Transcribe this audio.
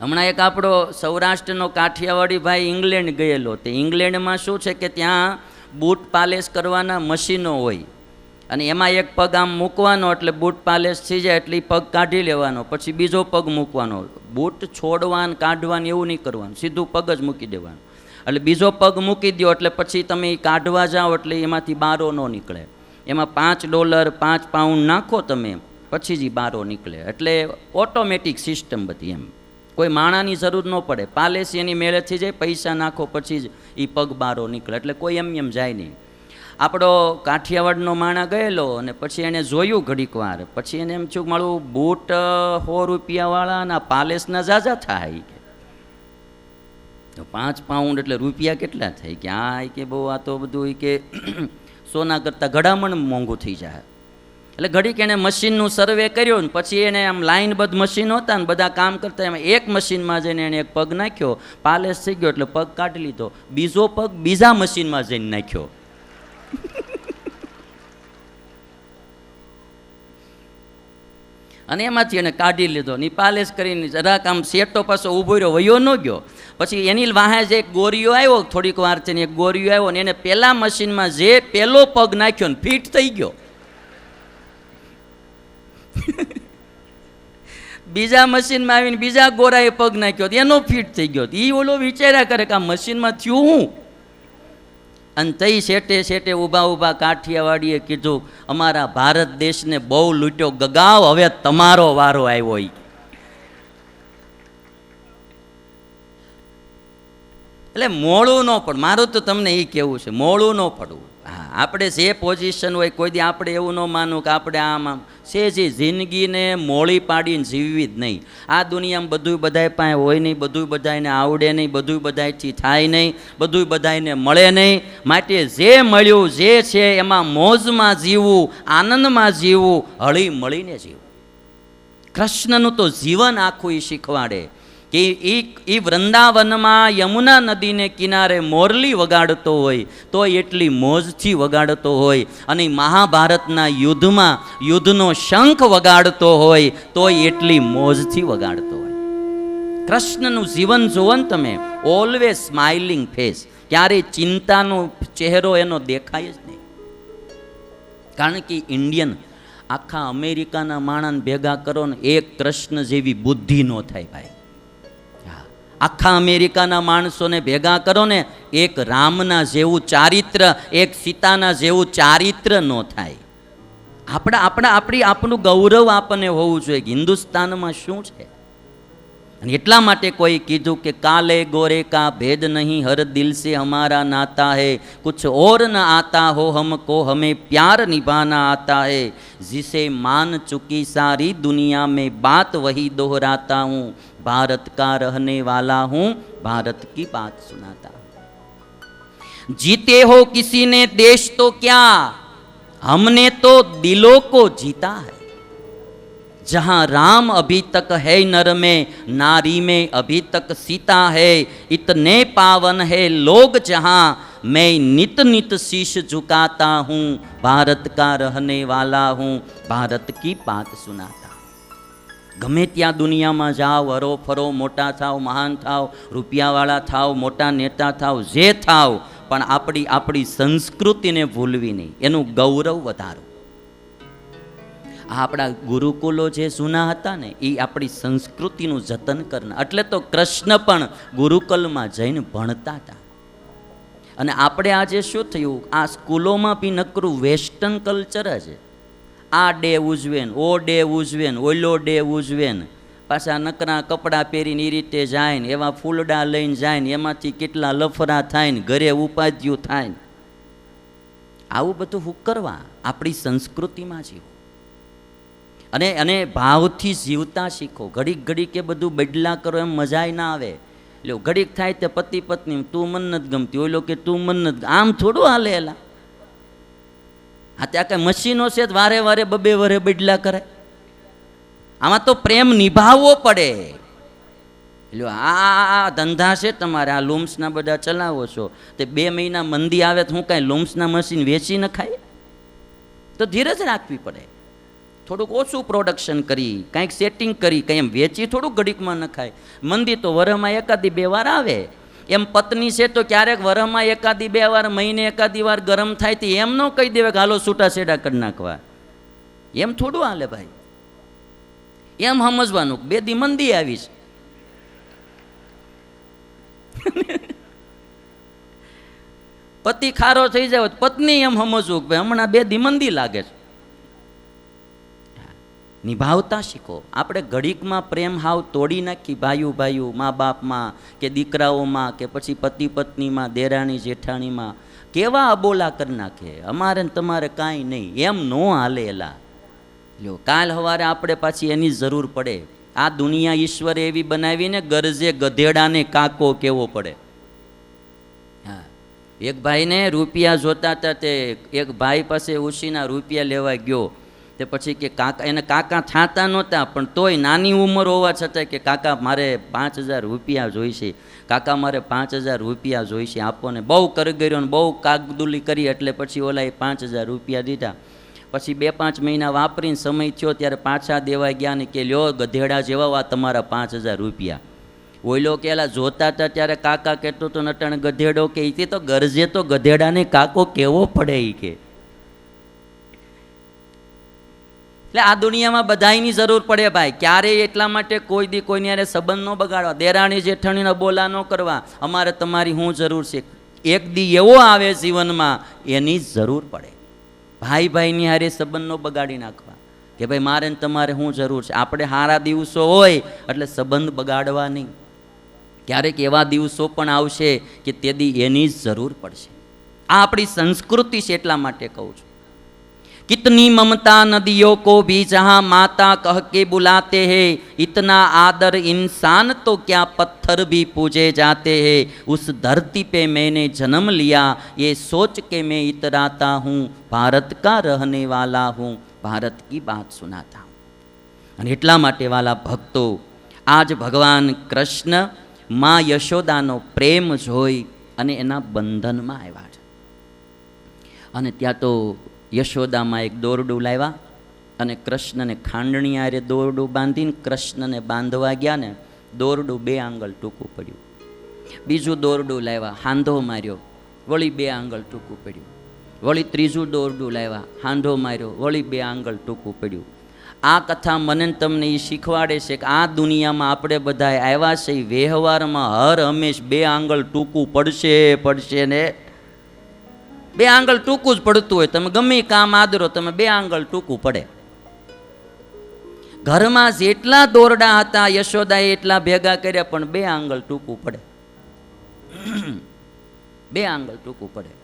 હમણાં એક આપણો સૌરાષ્ટ્રનો કાઠિયાવાડી ભાઈ ઇંગ્લેન્ડ ગયેલો તે ઇંગ્લેન્ડમાં શું છે કે ત્યાં બૂટ પાલેશ કરવાના મશીનો હોય. અને એમાં એક પગ આમ મૂકવાનો એટલે બૂટ પાલેશ થઈ જાય એટલે પગ કાઢી લેવાનો, પછી બીજો પગ મૂકવાનો. બૂટ છોડવાનું, કાઢવાનું એવું નહીં કરવાનું, સીધું પગ જ મૂકી દેવાનું. એટલે બીજો પગ મૂકી દો એટલે પછી તમે કાઢવા જાઓ એટલે એમાંથી બારો ન નીકળે. એમાં પાંચ ડોલર, પાંચ પાઉન્ડ નાખો તમે, પછી જ બારો નીકળે. એટલે ઓટોમેટિક સિસ્ટમ બધી એમ. કોઈ માણાની જરૂર ન પડે. પાલેસી એની મેળેથી જાય પૈસા નાખો પછી જ એ પગ બારો નીકળે. એટલે કોઈ એમ એમ જાય નહીં. આપણો કાઠિયાવાડનો માણા ગયેલો અને પછી એને જોયું ઘડીક વાર. પછી એને એમ થયું મારું બૂટ સો રૂપિયાવાળા અને પાલેસના ઝાઝા થાય કે. તો પાંચ પાઉન્ડ એટલે રૂપિયા કેટલા થાય? કે આ કે બહુ આ તો બધું કે, સોના કરતાં ઘડામણ મોંઘું થઈ જાય. એટલે ઘડીક એણે મશીનનું સર્વે કર્યો ને પછી એને આમ લાઇનબદ્ધ મશીન હતા ને બધા કામ કરતા એમાં એક મશીનમાં જઈને એણે એક પગ નાખ્યો પાલેસ થઈ ગયો એટલે પગ કાઢી લીધો. બીજો પગ બીજા મશીનમાં જઈને નાખ્યો. અને એમાંથી એને કાઢી લીધો ની પાલેસ કરીને જરાક આમ શેટો પાછો ઊભો રહ્યો, વયો ન ગયો. પછી એની વાહે જે એક ગોરીઓ આવ્યો, થોડીક વાર છે ને એક ગોરીઓ આવ્યો ને એને પહેલાં મશીનમાં જે પેલો પગ નાખ્યો ને ફિટ થઈ ગયો. બીજા મશીનમાં આવીને બીજા ગોરાએ પગ નાખ્યો એનો ફિટ થઈ ગયો એ ઓલો વિચાર્યા કરે કે આ મશીનમાં થયું હું? અને તઈ શેટે શેટે ઊભા ઊભા કાઠિયાવાડીએ કીધું, અમારા ભારત દેશને બહુ લૂંટ્યો. ગગાવ, હવે તમારો વારો આવ્યો ઈ. એટલે મોડું ન પડ. મારું તો તમને એ કહેવું છે, મોડું ન પડવું. આપણે જે પોઝિશન હોય, કોઈ દી આપણે એવું ન માનવું કે આપણે આમ આમ. જે જિંદગીને મોળી પાડીને જીવવી જ નહીં. આ દુનિયામાં બધું બધાય પાસે હોય નહીં બધું બધાને આવડે નહીં બધું બધાથી થાય નહીં બધું બધાને મળે નહીં. માટે જે મળ્યું, જે છે, એમાં મોજમાં જીવવું, આનંદમાં જીવવું, હળી મળીને જીવવું. કૃષ્ણનું તો જીવન આખું એ શીખવાડે. કે એ એ વૃંદાવનમાં યમુના નદીને કિનારે મોરલી વગાડતો હોય, તો એટલી મોજથી વગાડતો હોય અને મહાભારતના યુદ્ધમાં યુદ્ધનો શંખ વગાડતો હોય, તો એટલી મોજથી વગાડતો હોય કૃષ્ણનું જીવન જુઓ ને તમે ઓલવેઝ સ્માઇલિંગ ફેસ ક્યારેય ચિંતાનો ચહેરો એનો દેખાય જ નહીં કારણ કે ઇન્ડિયન આખા અમેરિકાના માણસને ભેગા કરો ને, એક કૃષ્ણ જેવી બુદ્ધિ ન થાય ભાઈ. આખા અમેરિકાના માણસોને ભેગા કરો ને એક રામના જેવું ચારિત્ર, એક સીતાના જેવું ચારિત્ર ન થાય. આપણા આપણા, આપણી આપણું ગૌરવ આપણને હોવું જોઈએ. હિન્દુસ્તાનમાં શું છે? અને कोई कीधु કોઈ काले गोरे का भेद नहीं हर दिल से हमारा नाता है कुछ और न आता हो हमको हमें प्यार निभाना आता है जिसे मान चुकी सारी दुनिया में बात वही दोहराता हूँ भारत का रहने वाला हूँ भारत की बात सुनाता जीते हो किसी ने देश तो क्या हमने तो दिलों को जीता है जहाँ राम अभी तक है नर में नारी में अभी तक सीता है इतने पावन है लोग जहाँ मैं नित नित शीश झुकाता हूँ भारत का रहने वाला हूँ भारत की बात सुनाता हूँ ગમે ત્યાં દુનિયામાં જાઓ હરો ફરો મોટા થાવ મહાન થાવ રૂપિયાવાળા થાવ મોટા નેતા થાવ જે થાવ પણ આપણી આપણી સંસ્કૃતિને ભૂલવી નહીં એનું ગૌરવ વધારો આ આપણા ગુરુકુલો જે જૂના હતા ને એ આપણી સંસ્કૃતિનું જતન કરનાર. એટલે તો કૃષ્ણ પણ ગુરુકુલમાં જઈને ભણતા હતા. અને આપણે આજે શું થયું? આ સ્કૂલોમાં બી નકરું વેસ્ટર્ન કલ્ચર જ. આ ડે ઉજવેન, ઓ ડે ઉજવેન, ઓલો ડે ઉજવેન. પાછા નકરા કપડાં પહેરીને એ રીતે જાય ને એવા ફૂલડા લઈને જાય ને એમાંથી કેટલા લફરા થાય ને ઘરે ઉપાધ્યું થાય ને આવું બધું હું કરવા આપણી સંસ્કૃતિમાં જીવો અને અને ભાવથી જીવતા શીખો. ઘડીક ઘડીક એ બધું બદલા કરો એમ મજાય ના આવે. એટલે ઘડીક થાય તે પતિ, પત્ની, તું મન નથી ગમતી. ઓલો કે તું મન નથી આમ થોડું હાલે એલા. હા ત્યાં કાંઈ મશીનો છે વારે વારે બબે વરે બદલા કરે. આમાં તો પ્રેમ નિભાવવો પડે. એટલે આ, આ- આ ધંધા છે તમારે. આ લૂમ્સના બધા ચલાવો છો. તે બે મહિના મંદી આવે તો હું કાંઈ લૂમ્સના મશીન વેચી ન ખાય? તો ધીરજ રાખવી પડે. થોડુંક ઓછું પ્રોડક્શન કરી, કાંઈક સેટિંગ કરી, કંઈ એમ વેચી થોડુંક ઘડીકમાં નખાય. મંદી તો વરહમાં એકાદી બે વાર આવે. એમ પત્ની છે તો ક્યારેક વરહમાં એકાદી બે વાર, મહિને એકાદી વાર ગરમ થાય તો એમ ન કહી દેવે કે હાલો છૂટા છેડા કરી નાખવા. એમ થોડું હાલે ભાઈ. એમ સમજવાનું બે દી મંદી આવીશ. પતિ ખારો થઈ જાય પત્ની એમ સમજવું કે હમણાં બે દી મંદી લાગે છે. નિભાવતા શીખો. આપણે ઘડીકમાં પ્રેમ હાવ તોડી નાખી, ભાઈઓ ભાઈઓ, મા બાપમાં કે દીકરાઓમાં કે પછી પતિ પત્નીમાં, દેરાણી જેઠાણીમાં. કેવા અબોલા કરી નાખે? અમારે ને તમારે કાંઈ નહીં. એમ નો હાલે એલા. લ્યો, કાલ સવારે આપણે પાછી એની જરૂર પડે. આ દુનિયા ઈશ્વરે એવી બનાવીને ગરજે ગધેડાને કાકો કેવો પડે. હા. એક ભાઈને રૂપિયા જોતા હતા તે એક ભાઈ પાસે ઉછીના રૂપિયા લેવા ગયો. તે પછી કે કાકા, એને કાકા છાંતા નહોતા, પણ તોય નાની ઉંમર હોવા છતાં કે કાકા મારે પાંચ હજાર રૂપિયા જોઈશે. કાકા મારે પાંચ હજાર રૂપિયા જોઈશે. આપોને બહુ કરગર્યો ને બહુ કાગદુલી કરી એટલે પછી ઓલાએ પાંચ હજાર રૂપિયા દીધા. પછી બે પાંચ મહિના વાપરીને સમય થયો ત્યારે પાછા દેવા ગયા ને કે લ્યો ગધેડા જેવા આ તમારા પાંચ હજાર રૂપિયા. ઓઈલો કેલા જોતા હતા ત્યારે કાકા કહેતો તો નટણ ગધેડો કે ઈ તો ગરજે તો ગધેડાને કાકો કેવો પડે એ કે. એટલે આ દુનિયામાં બધાયની જરૂર પડે ભાઈ. ક્યારેય એટલા માટે કોઈ દી કોઈની હારે સંબંધ ન બગાડવા. દેરાણી જેઠાણીનો બોલા ન કરવા. અમારે તમારી શું જરૂર છે? એક દી એવો આવે જીવનમાં, એની જરૂર પડે. ભાઈ ભાઈની હારે સંબંધનો બગાડી નાખવા. કે ભાઈ, મારે તમારે શું જરૂર છે? આપણે સારા દિવસો હોય, એટલે સંબંધ બગાડવા નહીં. ક્યારેક એવા દિવસો પણ આવશે કે તે દી એની જરૂર પડશે. આ આપણી સંસ્કૃતિ છે એટલા માટે કહું છું. कितनी ममता नदियों को भी जहाँ माता कह के बुलाते हैं इतना आदर इंसान तो क्या पत्थर भी पूजे जाते हैं उस धरती पे मैंने जन्म लिया ये सोच के मैं इतराता हूँ भारत का रहने वाला हूँ ભારત કી બાત સુનાતા હું અને એટલા માટે વાલા ભક્તો આજ ભગવાન કૃષ્ણ માં યશોદાનો પ્રેમ જોઈ અને એના બંધનમાં આવ્યા છે અને ત્યાં તો યશોદામાં એક દોરડું લાવ્યા અને કૃષ્ણને ખાંડણી આરે દોરડું બાંધીને કૃષ્ણને બાંધવા ગયા ને દોરડું બે આંગળ ટૂંકું પડ્યું. બીજું દોરડું લાવ્યા, હાંધો માર્યો, વળી બે આંગળ ટૂંકું પડ્યું. વળી ત્રીજું દોરડું લાવ્યા, હાંધો માર્યો, વળી બે આંગળ ટૂંકું પડ્યું. આ કથા મને તમને એ શીખવાડે છે કે આ દુનિયામાં આપણે બધા આવ્યા છે એ વ્યવહારમાં હર હંમેશ બે આંગળ ટૂંકું પડશે પડશે ને બે આંગળ ટૂંકું જ પડતું હોય. તમે ગમે કામ આદરો, તમે બે આંગળ ટૂંકું પડે. ઘરમાં જેટલા દોરડા હતા, યશોદાએ એટલા ભેગા કર્યા, પણ બે આંગળ ટૂંકું પડે. બે આંગળ ટૂંકું પડે.